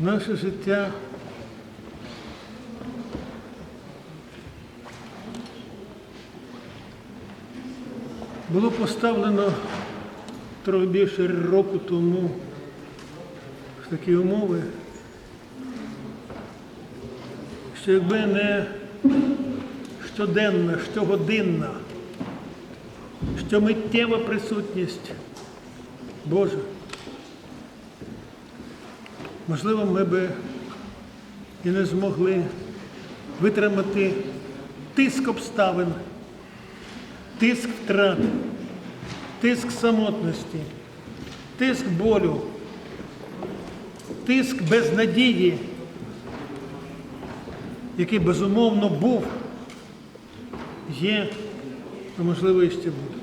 наше життя. Було поставлено трохи більше року тому в такі умови, що якби не щоденна, щогодинна, щомиттєва присутність Божа, можливо, ми би і не змогли витримати тиск обставин, тиск втрат, тиск самотності, тиск болю, тиск безнадії, який безумовно був, є, а можливо і ще буде.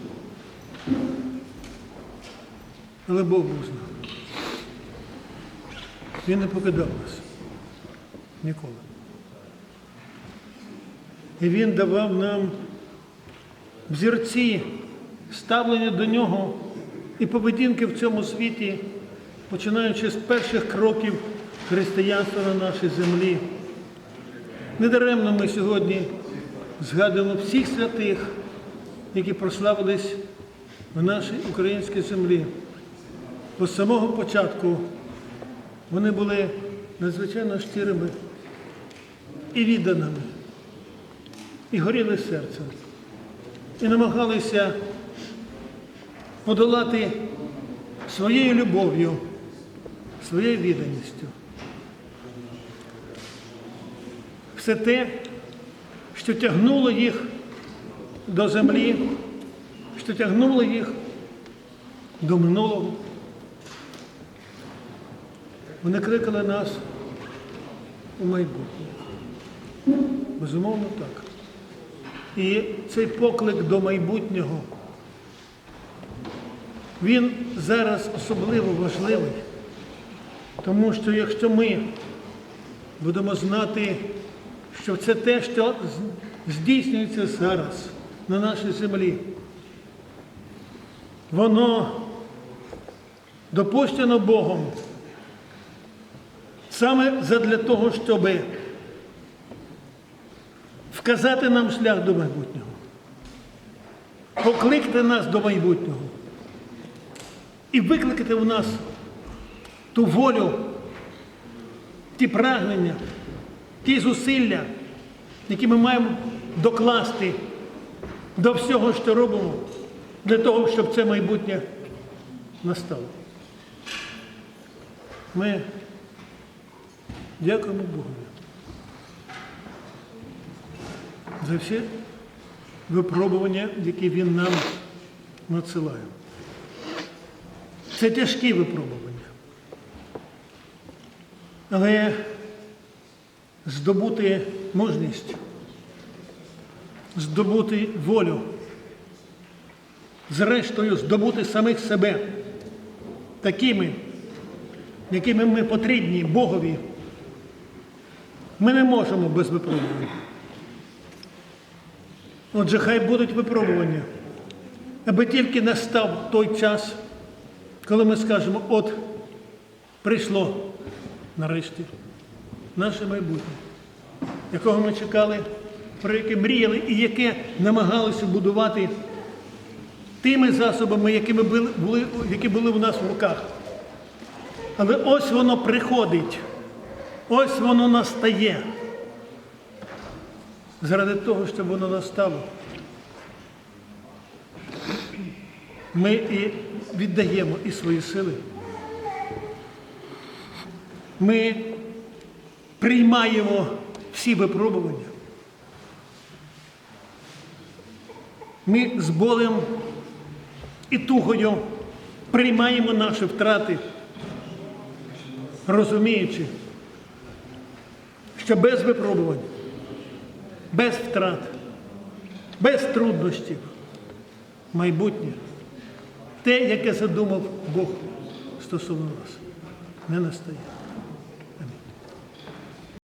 Але Бог був з нами. Він не покидав нас ніколи. І він давав нам взірці ставлення до нього і поведінки в цьому світі, починаючи з перших кроків християнства на нашій землі. Недаремно ми сьогодні згадуємо всіх святих, які прославились в нашій українській землі. Бо з самого початку вони були надзвичайно щирими і відданими, і горіли серцем, і намагалися подолати своєю любов'ю, своєю відданістю. Все те, що тягнуло їх до землі, що тягнуло їх до минулого. Вони кликали нас у майбутнє. Безумовно так. І цей поклик до майбутнього, він зараз особливо важливий, тому що якщо ми будемо знати, що це те, що здійснюється зараз на нашій землі, воно допущено Богом саме задля того, щоб вказати нам шлях до майбутнього, покликати нас до майбутнього і викликати в нас ту волю, ті прагнення, ті зусилля, які ми маємо докласти до всього, що робимо, для того, щоб це майбутнє настало. Ми дякуємо Богу за всі випробування, які Він нам надсилає. Це тяжкі випробування. Але здобути мужність, здобути волю, зрештою здобути самих себе такими, якими ми потрібні Богові, ми не можемо без випробувань. Отже, хай будуть випробування, аби тільки настав той час, коли ми скажемо, от прийшло нарешті наше майбутнє, якого ми чекали, про яке мріяли і яке намагалися будувати тими засобами, якими були, які були в нас в руках. Але ось воно приходить, ось воно настає. Заради того, щоб воно настало. Ми і віддаємо і свої сили. Ми приймаємо всі випробування. Ми з болем і тугою приймаємо наші втрати, розуміючи, що без випробувань, без втрат, без труднощів майбутнє, те, яке задумав Бог стосовно нас, не настає.